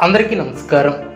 అందరికీ నమస్కారం.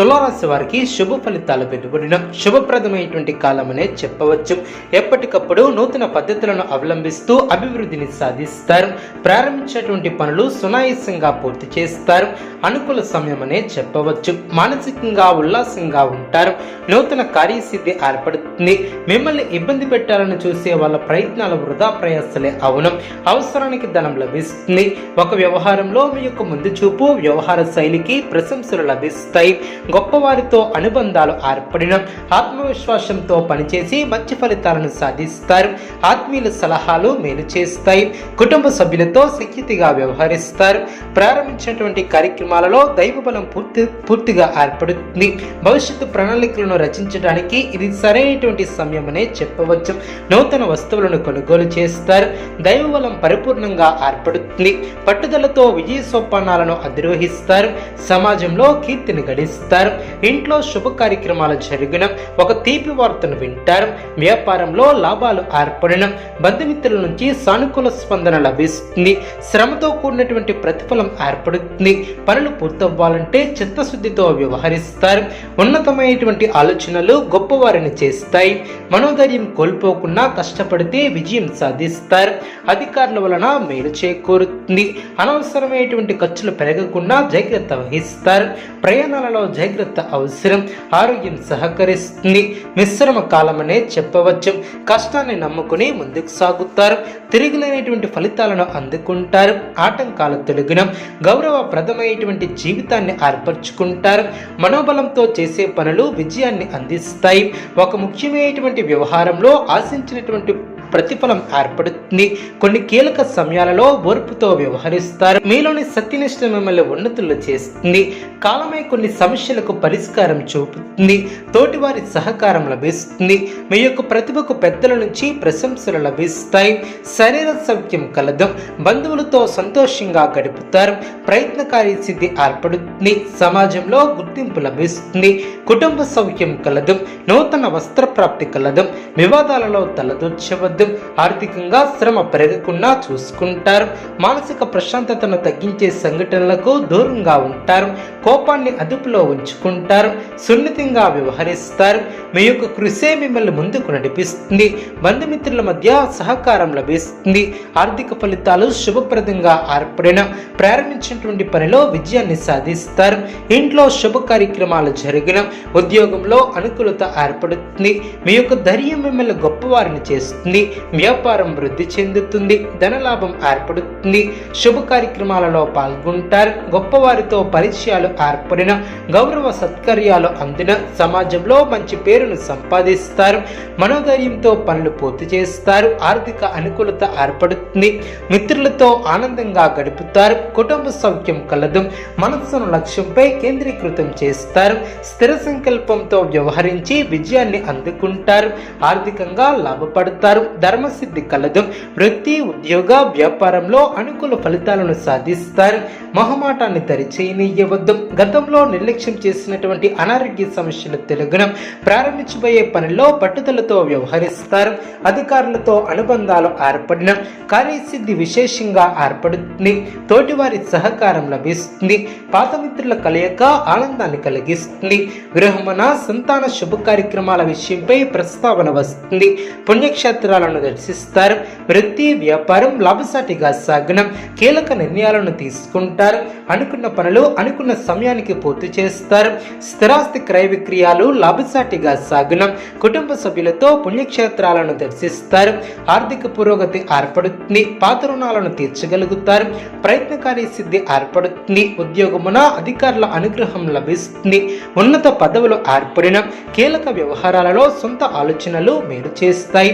తులారాశి వారికి శుభ ఫలితాలు వెలువడిన శుభప్రదమైనటువంటి కాలమనే చెప్పవచ్చు. ఎప్పటికప్పుడు నూతన పద్ధతులను అవలంబిస్తూ అభివృద్ధిని సాధిస్తారు. ప్రారంభించేటువంటి పనులు సునాయాసంగా పూర్తి చేస్తారు. అనుకూల సమయమనే చెప్పవచ్చు. మానసికంగా ఉల్లాసంగా ఉంటారు. నూతన కార్యసిద్ధి ఏర్పడుతుంది. మిమ్మల్ని ఇబ్బంది పెట్టాలని చూసే వాళ్ళ ప్రయత్నాలు వృధా ప్రయాసలే అవును. అవసరానికి ధనం లభిస్తుంది. ఒక వ్యవహారంలో మీ యొక్క ముందు చూపు వ్యవహార శైలికి ప్రశంసలు లభిస్తాయి. గొప్పవారితో అనుబంధాలు ఏర్పడిన ఆత్మవిశ్వాసంతో పనిచేసి మంచి ఫలితాలను సాధిస్తారు. ఆత్మీయుల సలహాలు మేలు చేస్తాయి. కుటుంబ సభ్యులతో శక్తిగా వ్యవహరిస్తారు. ప్రారంభించినటువంటి కార్యక్రమాలలో దైవబలం పూర్తి పూర్తిగా ఏర్పడుతుంది. భవిష్యత్తు ప్రణాళికలను రచించడానికి ఇది సరైనటువంటి సమయమనే చెప్పవచ్చు. నూతన వస్తువులను కొనుగోలు చేస్తారు. దైవబలం పరిపూర్ణంగా ఏర్పడుతుంది. పట్టుదలతో విజయ సోపానాలను అధిరోహిస్తారు. సమాజంలో కీర్తిని గడిస్తారు. ఇంట్లో శుభ కార్యక్రమాలు జరిగిన ఒక తీపి వార్తను వింటారు. వ్యాపారంలో లాభాలు ఏర్పడిన బంధుమిత్రుల నుంచి సానుకూల స్పందన లభిస్తుంది. శ్రమతో కూడినటువంటి ప్రతిఫలం ఏర్పడుతుంది. పనులు పూర్తవ్వాలంటే చిత్తశుద్ధితో వ్యవహరిస్తారు. ఉన్నతమైనటువంటి ఆలోచనలు గొప్పవారిని చేస్తాయి. మనోధైర్యం కోల్పోకుండా కష్టపడితే విజయం సాధిస్తారు. అధికారుల వలన మేలు చేకూరుతుంది. అనవసరమైనటువంటి ఖర్చులు పెరగకుండా జాగ్రత్త వహిస్తారు. ప్రయాణాలలో జాగ్రత్త అవసరం. ఆరోగ్యం సహకరిస్తుంది. మిశ్రమ కాలమనే చెప్పవచ్చు. కష్టాన్ని నమ్ముకుని ముందుకు సాగుతారు. తిరిగిలేనటువంటి ఫలితాలను అందుకుంటారు. ఆటంకాలు తొలగిన. గౌరవప్రదమైనటువంటి జీవితాన్ని ఏర్పరచుకుంటారు. మనోబలంతో చేసే పనులు విజయాన్ని అందిస్తాయి. ఒక ముఖ్యమైనటువంటి వ్యవహారంలో ఆశించినటువంటి ప్రతిఫలం ఏర్పడుతుంది. కొన్ని కీలక సమయాలలో ఓర్పుతో వ్యవహరిస్తారు. మీలోని సత్యనిష్ట మిమ్మల్ని ఉన్నతులు చేస్తుంది. కాలమే కొన్ని సమస్యలకు పరిష్కారం చూపుతుంది. తోటివారి సహకారం లభిస్తుంది. మీ యొక్క ప్రతిభకు పెద్దల నుంచి ప్రశంసలు లభిస్తాయి. శరీర సౌఖ్యం కలదు. బంధువులతో సంతోషంగా గడుపుతారు. ప్రయత్నకారి సిద్ధి ఏర్పడుతుంది. సమాజంలో గుర్తింపు లభిస్తుంది. కుటుంబ సౌఖ్యం కలదు. నూతన వస్త్ర ప్రాప్తి కలదు. వివాదాలలో వద్దు. ఆర్థికంగా శ్రమ పెరగకుండా చూసుకుంటారు. మానసిక ప్రశాంతతను తగ్గించే సంఘటనలకు దూరంగా ఉంటారు. కోపాన్ని అదుపులో ఉంచుకుంటారు. సున్నితంగా వ్యవహరిస్తారు. మీ యొక్క కృషే మిమ్మల్ని ముందుకు నడిపిస్తుంది. బంధుమిత్రుల మధ్య సహకారం లభిస్తుంది. ఆర్థిక ఫలితాలు శుభప్రదంగా ఏర్పడిన ప్రారంభించినటువంటి పనిలో విజయాన్ని సాధిస్తారు. ఇంట్లో శుభ కార్యక్రమాలు జరిగిన ఉద్యోగంలో అనుకూలత ఏర్పడుతుంది. మీ యొక్క ధైర్యం మిమ్మల్ని గొప్పవారిని చేస్తుంది. వ్యాపారం వృద్ధి చెందుతుంది ధనలాభం ఏర్పడుతుంది. శుభ కార్యక్రమాలలో పాల్గొంటారు. గొప్పవారితో పరిచయాలు ఏర్పడిన గౌరవ సత్కర్యాలు అందిన సమాజంలో మంచి పేరును సంపాదిస్తారు. మనోధైర్యంతో పనులు పూర్తి చేస్తారు. ఆర్థిక అనుకూలత ఏర్పడుతుంది. మిత్రులతో ఆనందంగా గడుపుతారు. కుటుంబ సౌఖ్యం కలదు. మనస్సును లక్ష్యంపై కేంద్రీకృతం చేస్తారు. స్థిర సంకల్పంతో వ్యవహరించి విజయాన్ని అందుకుంటారు. ఆర్థికంగా లాభపడతారు. ధర్మసిద్ధి కలదు. వృత్తి ఉద్యోగ వ్యాపారంలో అనుకూల ఫలితాలను సాధిస్తారు. మొహమాటాన్ని దరిచేయనీయవద్దు గతంలో నిర్లక్ష్యం చేసినటువంటి అనారోగ్య సమస్యలు తెలుగున ప్రారంభించబోయే పనిలో పట్టుదలతో వ్యవహరిస్తారు. అధికారులతో అనుబంధాలు ఏర్పడిన కార్యసిద్ధి విశేషంగా ఏర్పడుతుంది. తోటివారి సహకారం లభిస్తుంది. పాత మిత్రుల కలయిక ఆనందాన్ని కలిగిస్తుంది. గృహమన సంతాన శుభ కార్యక్రమాల విషయంపై ప్రస్తావన వస్తుంది. పుణ్యక్షేత్రాలను క్షేత్రాలను దర్శిస్తారు వృత్తి వ్యాపారం లాభసాటిగా సాగనం. కీలక నిర్ణయాలను తీసుకుంటారు. అనుకున్న పనులు అనుకున్న సమయానికి పూర్తి చేస్తారు. స్థిరాస్తి క్రయ విక్రయాలు లాభసాటిగా సాగనం. కుటుంబ సభ్యులతో పుణ్యక్షేత్రాలను దర్శిస్తారు. ఆర్థిక పురోగతి ఏర్పడుతుంది. పాత రుణాలను తీర్చగలుగుతారు. ప్రయత్నకారి సిద్ధి ఏర్పడుతుంది. ఉద్యోగమున అధికారుల అనుగ్రహం లభిస్తుంది. ఉన్నత పదవులు ఏర్పడిన కీలక వ్యవహారాలలో సొంత ఆలోచనలు మేలు చేస్తాయి.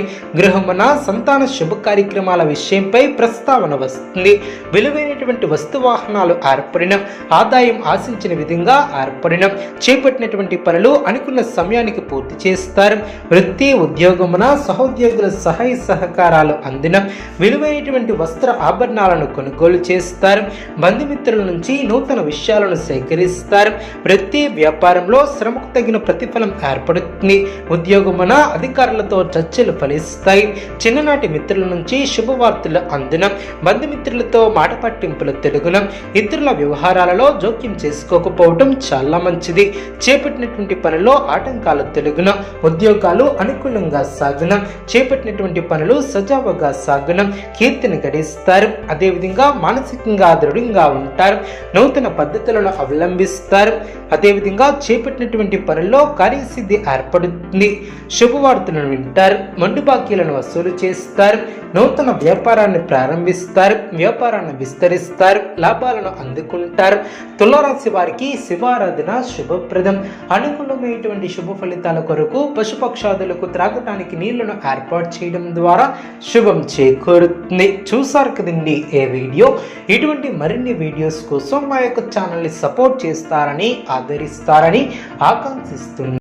గృహమున సంతాన శుభ కార్యక్రమాల విషయంపై ప్రస్తావన వస్తుంది. విలువైనటువంటి వస్తు వాహనాలు ఏర్పడిన ఆదాయం ఆశించిన విధంగా ఏర్పడిన. చేపట్టినటువంటి పనులు అనుకున్న సమయానికి పూర్తి చేస్తారు. వృత్తి ఉద్యోగమున సహోద్యోగుల సహాయ సహకారాలు అందిన. విలువైనటువంటి వస్త్ర ఆభరణాలను కొనుగోలు చేస్తారు. బంధుమిత్రుల నుంచి నూతన విషయాలను సేకరిస్తారు. వృత్తి వ్యాపారంలో శ్రమకు తగిన ప్రతిఫలం ఏర్పడుతుంది. ఉద్యోగమున అధికారులతో చర్చలు ఫలిస్తాయి. చిన్ననాటి మిత్రుల నుంచి శుభవార్తలు అందనం. బంధుమిత్రులతో మాట పట్టింపులు తెలుగున ఇతరుల వ్యవహారాలలో జోక్యం చేసుకోకపోవటం చాలా మంచిది. చేపట్టినటువంటి పనిలో ఆటంకాలు తెలుగున ఉద్యోగాలు అనుకూలంగా సాగునం చేపట్టినటువంటి పనులు సజావుగా సాగునం కీర్తిని గడిస్తారు. అదేవిధంగా మానసికంగా దృఢంగా ఉంటారు. నూతన పద్ధతులను అవలంబిస్తారు. అదేవిధంగా చేపట్టినటువంటి పనుల్లో కార్యసిద్ధి ఏర్పడుతుంది. శుభవార్తలను వింటారు. మండు బాకీలను వసూలు చేస్తారు నూతన వ్యాపారాన్ని ప్రారంభిస్తారు వ్యాపారాన్ని విస్తరిస్తారు లాభాలను అందుకుంటారు. తులారాశి వారికి శివారాధన శుభప్రదం. అనుకూలమైనటువంటి శుభ ఫలితాల కొరకు పశుపక్షాదులకు త్రాగటానికి నీళ్ళను ఏర్పాటు చేయడం ద్వారా శుభం చేకూరుతుంది. చూసారు కదండి ఏ వీడియో? ఇటువంటి మరిన్ని వీడియోస్ కోసం మా యొక్క ఛానల్ని సపోర్ట్ చేస్తారని ఆదరిస్తారని ఆకాంక్షిస్తుంది